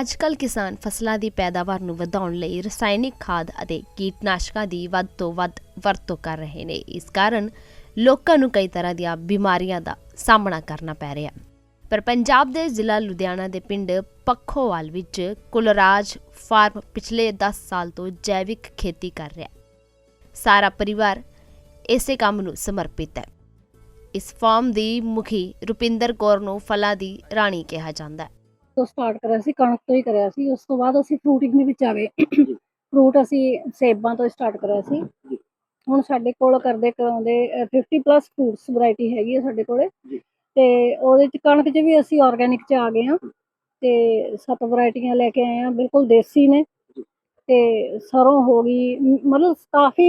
ਅੱਜਕੱਲ ਕਿਸਾਨ ਫਸਲਾਂ ਦੀ ਪੈਦਾਵਾਰ ਨੂੰ ਵਧਾਉਣ ਲਈ ਰਸਾਇਣਿਕ ਖਾਦ ਅਤੇ ਕੀਟਨਾਸ਼ਕਾਂ ਦੀ ਵੱਧ ਤੋਂ ਵੱਧ ਵਰਤੋਂ ਕਰ ਰਹੇ ਨੇ। ਇਸ ਕਾਰਨ ਲੋਕਾਂ ਨੂੰ ਕਈ ਤਰ੍ਹਾਂ ਦੀਆਂ ਬਿਮਾਰੀਆਂ ਦਾ ਸਾਹਮਣਾ ਕਰਨਾ ਪੈ ਰਿਹਾ। ਪਰ ਪੰਜਾਬ ਦੇ ਜ਼ਿਲ੍ਹਾ ਲੁਧਿਆਣਾ ਦੇ ਪਿੰਡ ਪੱਖੋਵਾਲ ਵਿੱਚ ਕੁਲਰਾਜ ਫਾਰਮ ਪਿਛਲੇ 10 ਸਾਲ ਤੋਂ ਜੈਵਿਕ ਖੇਤੀ ਕਰ ਰਿਹਾ। ਹੈ ਸਾਰਾ ਪਰਿਵਾਰ ਇਸੇ ਕੰਮ ਨੂੰ ਸਮਰਪਿਤ ਹੈ। ਇਸ ਫਾਰਮ ਦੀ ਮੁਖੀ ਰੁਪਿੰਦਰ ਕੌਰ ਨੂੰ ਫਲਾਂ ਦੀ ਰਾਣੀ ਕਿਹਾ ਜਾਂਦਾ ਹੈ। ਤੋਂ ਸਟਾਰਟ ਕਰਿਆ ਸੀ ਕਣਕ ਤੋਂ ਹੀ ਕਰਿਆ ਸੀ। ਉਸ ਤੋਂ ਬਾਅਦ ਅਸੀਂ ਫਰੂਟਿੰਗ ਦੇ ਵਿੱਚ ਆ ਗਏ। ਫਰੂਟ ਅਸੀਂ ਸੇਬਾਂ ਤੋਂ ਸਟਾਰਟ ਕਰਿਆ ਸੀ। ਹੁਣ ਸਾਡੇ ਕੋਲ ਕਰਦੇ ਕਰਾਉਂਦੇ ਅ, 50 ਪਲੱਸ ਫਰੂਟਸ ਵੈਰਾਈਟੀ ਹੈਗੀ ਹੈ ਸਾਡੇ ਕੋਲੇ। ਤੇ ਉਹਦੇ ਚ ਕਣਕ ਚ ਵੀ ਅਸੀਂ ਆਰਗੈਨਿਕ ਚ ਆ ਗਏ ਹਾਂ। ਤੇ ਸੱਤ ਵੈਰਾਈਟੀਆਂ ਲੈ ਕੇ ਆਏ ਹਾਂ। ਬਿਲਕੁਲ ਦੇਸੀ ਨੇ। ਤੇ ਸਰੋਂ ਹੋ ਗਈ। ਮਤਲਬ ਕਾਫੀ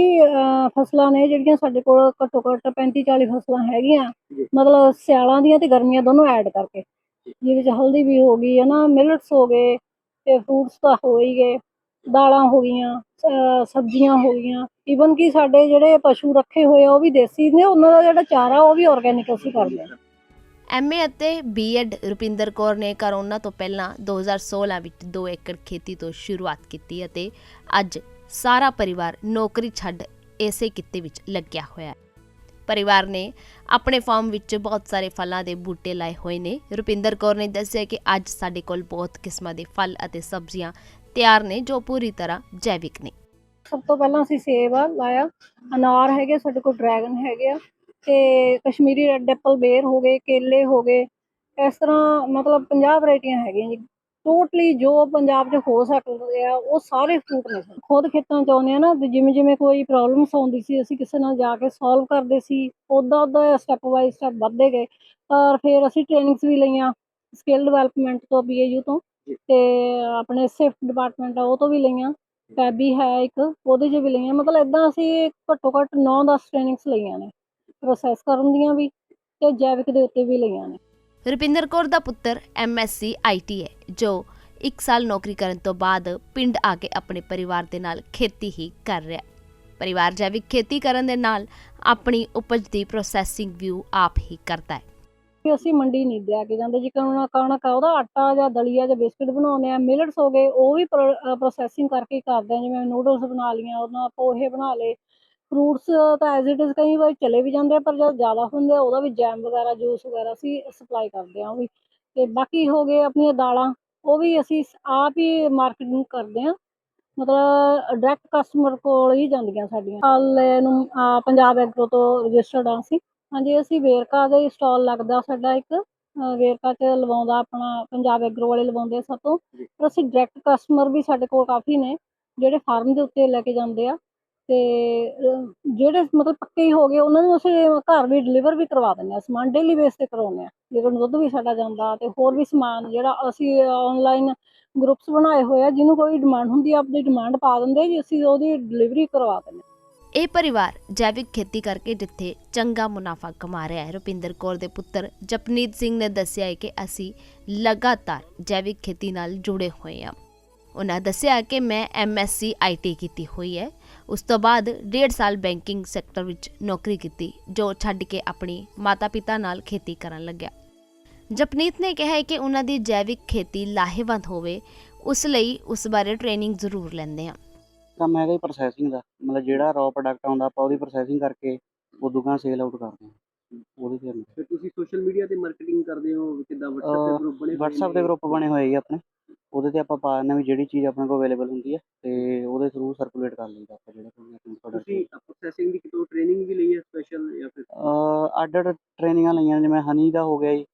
ਫਸਲਾਂ ਨੇ ਜਿਹੜੀਆਂ ਸਾਡੇ ਕੋਲ ਘੱਟੋ ਘੱਟ 35 40 ਫਸਲਾਂ ਹੈਗੀਆਂ। ਮਤਲਬ ਸਿਆਲਾਂ ਦੀਆਂ ਤੇ ਗਰਮੀਆਂ ਦੋਨੋਂ ਐਡ ਕਰਕੇ। ਜਿਹਦੇ ਵਿੱਚ ਹਲਦੀ ਵੀ ਹੋ ਗਈ ਹੈ ਨਾ ਮਿਲਟਸ ਹੋ ਗਏ ਤੇ ਫਰੂਟਸ ਤਾਂ ਹੋ ਹੀ ਗਏ, ਦਾਲਾਂ ਹੋ ਗਈਆਂ ਸਬਜ਼ੀਆਂ ਹੋ ਗਈਆਂ ਈਵਨ ਕਿ ਸਾਡੇ ਜਿਹੜੇ ਪਸ਼ੂ ਰੱਖੇ ਹੋਏ ਆ, ਉਹ ਵੀ ਦੇਸੀ ਨੇ, ਉਹਨਾਂ ਦਾ ਜਿਹੜਾ ਚਾਰਾ, ਉਹ ਵੀ ਆਰਗੈਨਿਕ ਅਸੀਂ ਕਰਦੇ ਹਾਂ। ਐਮਏ ਅਤੇ ਬੀਐਡ ਰੁਪਿੰਦਰ ਕੌਰ ਨੇ ਕਰੋਨਾ ਤੋਂ ਪਹਿਲਾਂ 2016 ਵਿੱਚ 2 ਏਕੜ ਖੇਤੀ ਤੋਂ ਸ਼ੁਰੂਆਤ ਕੀਤੀ ਅਤੇ ਅੱਜ ਸਾਰਾ ਪਰਿਵਾਰ ਨੌਕਰੀ ਛੱਡ ਇਸੇ ਕਿੱਤੇ ਵਿੱਚ ਲੱਗਿਆ ਹੋਇਆ ਹੈ। ਪਰਿਵਾਰ ਨੇ ਆਪਣੇ ਫਾਰਮ ਵਿੱਚ ਬਹੁਤ ਸਾਰੇ ਫਲਾਂ ਦੇ ਬੂਟੇ ਲਾਏ ਹੋਏ ਨੇ। ਰੁਪਿੰਦਰ ਕੌਰ ਨੇ ਦੱਸਿਆ ਕਿ ਅੱਜ ਸਾਡੇ ਕੋਲ ਬਹੁਤ ਕਿਸਮਾਂ ਦੇ ਫਲ ਅਤੇ ਸਬਜ਼ੀਆਂ ਤਿਆਰ ਨੇ ਜੋ ਪੂਰੀ ਤਰ੍ਹਾਂ ਜੈਵਿਕ ਨੇ। ਸਭ ਤੋਂ ਪਹਿਲਾਂ ਅਸੀਂ ਸੇਬ ਆ ਲਾਇਆ। ਅਨਾਰ ਹੈਗੇ ਸਾਡੇ ਕੋਲ ਡਰੈਗਨ ਹੈਗੇ ਆ ਤੇ ਕਸ਼ਮੀਰੀ ਰੈੱਡ ਐਪਲ, ਬੇਰ ਹੋ ਗਏ, ਕੇਲੇ ਹੋ ਗਏ। ਇਸ ਤਰ੍ਹਾਂ ਮਤਲਬ 50 ਵੈਰਾਈਟੀਆਂ ਹੈਗੀਆਂ ਜੀ। ਟੋਟਲੀ ਜੋ ਪੰਜਾਬ 'ਚ ਹੋ ਸਕਦੇ ਆ ਉਹ ਸਾਰੇ ਫਰੂਟ ਨੇ। ਖੁਦ ਖੇਤਾਂ 'ਚ ਆਉਂਦੇ ਆ ਨਾ ਤੇ ਜਿਵੇਂ ਜਿਵੇਂ ਕੋਈ ਪ੍ਰੋਬਲਮਸ ਆਉਂਦੀ ਸੀ ਅਸੀਂ ਕਿਸੇ ਨਾਲ ਜਾ ਕੇ ਸੋਲਵ ਕਰਦੇ ਸੀ ਉੱਦਾਂ ਉੱਦਾਂ ਸਟੈਪ ਬਾਈ ਸਟੈਪ ਵੱਧਦੇ ਗਏ। ਪਰ ਫਿਰ ਅਸੀਂ ਟ੍ਰੇਨਿੰਗਸ ਵੀ ਲਈਆਂ ਸਕਿੱਲ ਡਿਵੈਲਪਮੈਂਟ ਤੋਂ ਬੀਏਯੂ ਤੋਂ ਤੇ ਆਪਣੇ ਸਿਫਟ ਡਿਪਾਰਟਮੈਂਟ ਆ ਉਹ ਤੋਂ ਵੀ ਲਈਆਂ। ਪੈਬੀ ਹੈ ਇੱਕ ਉਹਦੇ 'ਚ ਵੀ ਲਈਆਂ। ਮਤਲਬ ਇਦਾਂ ਅਸੀਂ ਘੱਟੋ ਘੱਟ 9-10 ਟ੍ਰੇਨਿੰਗਸ ਲਈਆਂ ਨੇ। ਪ੍ਰੋਸੈਸ ਕਰਨ ਦੀਆਂ ਵੀ ਤੇ ਜੈਵਿਕ ਦੇ ਉੱਤੇ ਵੀ ਲਈਆਂ ਨੇ। ਰੁਪਿੰਦਰ ਕੌਰ ਦਾ ਪੁੱਤਰ ਐਮਐਸਸੀ ਆਈਟੀ ਹੈ, ਜੋ 1 ਸਾਲ ਨੌਕਰੀ ਕਰਨ ਤੋਂ ਬਾਅਦ ਪਿੰਡ ਆ ਕੇ ਆਪਣੇ ਪਰਿਵਾਰ ਦੇ ਨਾਲ ਖੇਤੀ ਹੀ ਕਰ ਰਿਹਾ ਹੈ। ਪਰਿਵਾਰ ਜੈਵਿਕ ਖੇਤੀ ਕਰਨ ਦੇ ਨਾਲ ਆਪਣੀ ਉਪਜ ਦੀ ਪ੍ਰੋਸੈਸਿੰਗ ਵੀ ਆਪ ਹੀ ਕਰਦਾ ਹੈ। ਕਿ ਅਸੀਂ ਮੰਡੀ ਨਹੀਂ ਲਿਆ ਕੇ ਜਾਂਦੇ ਜੇ ਕਣਕ ਕਣਕ ਆ, ਉਹਦਾ ਆਟਾ ਜਾਂ ਦਲੀਆ ਜਾਂ ਬਿਸਕੁਟ ਬਣਾਉਂਦੇ ਆ, ਮਿਲਟਸ ਹੋ ਗਏ, ਉਹ ਵੀ ਪ੍ਰੋਸੈਸਿੰਗ ਕਰਕੇ ਕਰਦੇ ਆ, ਜਿਵੇਂ ਨੂਡਲਸ ਬਣਾ ਲੀਆਂ ਉਹਨਾਂ ਪੋਹੇ ਬਣਾ ਲਏ ਫਰੂਟਸ ਤਾਂ ਐਜ਼ ਇਟ ਇਜ਼ ਕਈ ਵਾਰ ਚਲੇ ਵੀ ਜਾਂਦੇ ਆ, ਪਰ ਜਦ ਜ਼ਿਆਦਾ ਹੁੰਦੇ ਆ, ਉਹਦਾ ਵੀ ਜੈਮ ਵਗੈਰਾ ਜੂਸ ਵਗੈਰਾ ਅਸੀਂ ਸਪਲਾਈ ਕਰਦੇ ਆ ਉਹ ਵੀ। ਤੇ ਬਾਕੀ ਹੋ ਗਏ ਆਪਣੀਆਂ ਦਾਲਾਂ, ਉਹ ਵੀ ਅਸੀਂ ਆਪ ਹੀ ਮਾਰਕੀਟਿੰਗ ਕਰਦੇ ਆ ਮਤਲਬ ਡਾਇਰੈਕਟ ਕਸਟਮਰ ਕੋਲ ਹੀ ਜਾਂਦੀਆਂ ਸਾਡੀਆਂ। ਹਾਲੇ ਨੂੰ ਪੰਜਾਬ ਐਗਰੋ ਤੋਂ ਰਜਿਸਟਰਡ ਆ ਅਸੀਂ। ਹਾਂਜੀ, ਅਸੀਂ ਵੇਰਕਾ ਦਾ ਹੀ ਸਟਾਲ ਲੱਗਦਾ ਸਾਡਾ ਇੱਕ। ਵੇਰਕਾ 'ਚ ਲਵਾਉਂਦਾ ਆਪਣਾ, ਪੰਜਾਬ ਐਗਰੋ ਵਾਲੇ ਲਵਾਉਂਦੇ ਸਭ ਤੋਂ। ਪਰ ਅਸੀਂ ਡਾਇਰੈਕਟ ਕਸਟਮਰ ਵੀ ਸਾਡੇ ਕੋਲ ਕਾਫੀ ਨੇ, ਜਿਹੜੇ ਫਾਰਮ ਦੇ ਉੱਤੇ ਲੈ ਕੇ ਜਾਂਦੇ ਆ। ਤੇ ਜਿਹੜੇ ਮਤਲਬ ਪੱਕੇ ਹੋ ਗਏ, ਉਹਨਾਂ ਨੂੰ ਅਸੀਂ ਘਰ ਵੀ ਡਿਲੀਵਰ ਵੀ ਕਰਵਾ ਦਿੰਦੇ ਆ ਸਮਾਨ ਡੇਲੀ ਬੇਸ ਤੇ ਕਰਾਉਂਦੇ ਆ ਜਦੋਂ ਦੁੱਧ ਵੀ ਸਾਡਾ ਜਾਂਦਾ ਤੇ ਹੋਰ ਵੀ ਸਮਾਨ ਜਿਹੜਾ ਅਸੀਂ ਆਨਲਾਈਨ ਗਰੁੱਪਸ ਬਣਾਏ ਹੋਏ ਆ, ਜਿਹਨੂੰ ਕੋਈ ਡਿਮਾਂਡ ਹੁੰਦੀ ਆ ਆਪਣੀ ਡਿਮਾਂਡ ਪਾ ਦਿੰਦੇ ਆ ਜੀ, ਅਸੀਂ ਉਹਦੀ ਡਿਲੀਵਰੀ ਕਰਵਾ ਦਿੰਦੇ ਹਾਂ। ਇਹ ਪਰਿਵਾਰ ਜੈਵਿਕ ਖੇਤੀ ਕਰਕੇ ਜਿੱਥੇ ਚੰਗਾ ਮੁਨਾਫਾ ਕਮਾ ਰਿਹਾ ਹੈ, ਰੁਪਿੰਦਰ ਕੌਰ ਦੇ ਪੁੱਤਰ ਜਪਨੀਤ ਸਿੰਘ ਨੇ ਦੱਸਿਆ ਹੈ ਕਿ ਅਸੀਂ ਲਗਾਤਾਰ ਜੈਵਿਕ ਖੇਤੀ ਨਾਲ ਜੁੜੇ ਹੋਏ ਹਾਂ ਉਹਨਾਂ ਦੱਸਿਆ ਕਿ ਮੈਂ ਐਮਐਸਸੀ ਆਈਟੀ ਕੀਤੀ ਹੋਈ ਹੈ। ਉਸ ਤੋਂ ਬਾਅਦ ਡੇਢ ਸਾਲ ਬੈਂਕਿੰਗ ਸੈਕਟਰ ਵਿੱਚ ਨੌਕਰੀ ਕੀਤੀ ਜੋ ਛੱਡ ਕੇ ਆਪਣੀ ਮਾਤਾ-ਪਿਤਾ ਨਾਲ ਖੇਤੀ ਕਰਨ ਲੱਗਿਆ। ਜਪਨੀਤ ਨੇ ਕਿਹਾ ਹੈ ਕਿ ਉਹਨਾਂ ਦੀ ਜੈਵਿਕ ਖੇਤੀ ਲਾਹੇਵੰਦ ਹੋਵੇ ਉਸ ਲਈ ਉਸ ਬਾਰੇ ਟ੍ਰੇਨਿੰਗ ਜ਼ਰੂਰ ਲੈਂਦੇ ਹਾਂ। ਕੰਮ ਹੈਗਾ ਜੀ ਪ੍ਰੋਸੈਸਿੰਗ ਦਾ। ਮਤਲਬ ਜਿਹੜਾ ਰॉ ਪ੍ਰੋਡਕਟ ਆਉਂਦਾ ਆਪਾਂ ਉਹਦੀ ਪ੍ਰੋਸੈਸਿੰਗ ਕਰਕੇ ਉਦੋਂ ਗਾਂ ਸੇਲ ਆਊਟ ਕਰਦੇ ਹਾਂ। ਉਹਦੇ ਤੇ ਫਿਰ ਤੁਸੀਂ ਸੋਸ਼ਲ ਮੀਡੀਆ ਤੇ ਮਾਰਕੀਟਿੰਗ ਕਰਦੇ ਹੋ ਕਿੱਦਾਂ WhatsApp ਤੇ ਗਰੁੱਪ ਬਣੇ ਹੋਏ WhatsApp ਦੇ ਨੇ? ਗਰੁੱਪ ਬਣੇ ਹੋਏ ਜੀ ਆਪਣੇ। ਉਹਦੇ ਤੇ ਆਪਾਂ ਪਾ ਦਿੰਦੇ ਹਾਂ ਵੀ ਜਿਹੜੀ ਚੀਜ਼ ਆਪਣੇ ਕੋਲ ਅਵੇਲੇਬਲ ਹੁੰਦੀ ਹੈ ਤੇ ਉਹਦੇ ਥਰੂ ਸਰਕੂਲੇਟ ਕਰ ਲਈਦਾ ਆਪਾਂ ਜਿਹੜਾ ਕੋਈ ਆਪਣਾ ਪ੍ਰੋਡਕਟ ਤੁਸੀਂ ਪ੍ਰੋਸੈਸਿੰਗ ਦੀ ਕਿਤੋਂ ਟ੍ਰੇਨਿੰਗ ਵੀ ਲਈ ਹੈ ਸਪੈਸ਼ਲ ਜਾਂ ਫਿਰ ਅੱਡ ਅੱਡ ਟ੍ਰੇਨਿੰਗਾਂ ਲਈਆਂ ਜਿਵੇਂ ਹਨੀ ਦਾ ਹੋ ਗਿਆ ਜੀ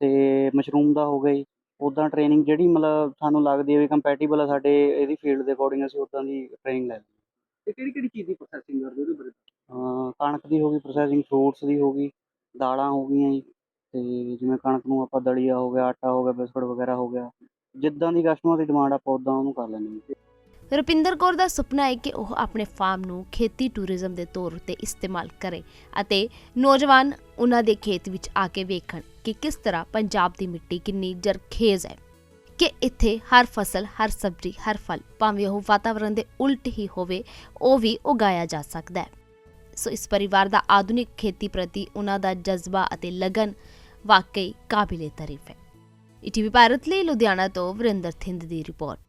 ਤੇ ਮਸ਼ਰੂਮ ਦਾ ਹੋ ਗਿਆ ਜੀ ਉੱਦਾਂ ਟ੍ਰੇਨਿੰਗ ਜਿਹੜੀ ਮਤਲਬ ਸਾਨੂੰ ਲੱਗਦੀ ਹੈ ਵੀ ਕੰਪੈਟੀਬਲ ਆ ਸਾਡੇ ਇਹਦੀ ਫੀਲਡ ਦੇ ਅਕੋਰਡਿੰਗ ਅਸੀਂ ਉੱਦਾਂ ਦੀ ਟ੍ਰੇਨਿੰਗ ਲੈ ਲਈ ਤੇ ਕਿਹੜੀ ਕਿਹੜੀ ਚੀਜ਼ ਦੀ ਪ੍ਰੋਸੈਸਿੰਗ ਕਰਦੇ ਉਹਦੇ ਬਾਰੇ ਅਹ ਕਣਕ ਦੀ ਹੋ ਗਈ ਪ੍ਰੋਸੈਸਿੰਗ ਫਰੂਟਸ ਦੀ ਹੋ ਗਈ ਦਾਲਾਂ ਹੋ ਗਈਆਂ ਜੀ ਤੇ ਜਿਵੇਂ ਕਣਕ ਨੂੰ ਆਪਾਂ ਦਲੀਆ ਹੋ ਗਿਆ ਆਟਾ ਹੋ ਗਿਆ ਬਿਸਕੁਟ ਵਗੈਰਾ ਹੋ ਗਿਆ ਜਿੱਦਾਂ ਦੀ ਕਸਟਮਰ ਦੀ ਡਿਮਾਂਡ ਆਪਾਂ ਉਦਾਂ ਉਹਨੂੰ ਕਰ ਲੈਂਦੇ ਹਾਂ। ਰੁਪਿੰਦਰ ਕੌਰ ਦਾ ਸੁਪਨਾ ਹੈ ਕਿ ਉਹ ਆਪਣੇ ਫਾਰਮ ਨੂੰ ਖੇਤੀ ਟੂਰਿਜ਼ਮ ਦੇ ਤੌਰ ਉੱਤੇ ਇਸਤੇਮਾਲ ਕਰੇ ਅਤੇ ਨੌਜਵਾਨ ਉਹਨਾਂ ਦੇ ਖੇਤ ਵਿੱਚ ਆ ਕੇ ਵੇਖਣ ਕਿ ਕਿਸ ਤਰ੍ਹਾਂ ਪੰਜਾਬ ਦੀ ਮਿੱਟੀ ਕਿੰਨੀ ਜਰਖੇਜ਼ ਹੈ। ਕਿ ਇੱਥੇ ਹਰ ਫਸਲ, ਹਰ ਸਬਜ਼ੀ, ਹਰ ਫਲ, ਭਾਵੇਂ ਉਹ ਵਾਤਾਵਰਣ ਦੇ ਉਲਟ ਹੀ ਹੋਵੇ, ਉਹ ਵੀ ਉਗਾਇਆ ਜਾ ਸਕਦਾ ਹੈ। ਸੋ ਇਸ ਪਰਿਵਾਰ ਦਾ ਆਧੁਨਿਕ ਖੇਤੀ ਪ੍ਰਤੀ ਉਹਨਾਂ ਦਾ ਜਜ਼ਬਾ ਅਤੇ ਲਗਨ ਵਾਕਈ ਕਾਬਿਲੇ ਤਾਰੀਫ ਹੈ। ਈਟੀਵੀ ਭਾਰਤ ਲਈ ਲੁਧਿਆਣਾ ਤੋਂ ਵਰਿੰਦਰ ਥਿੰਦ ਦੀ ਰਿਪੋਰਟ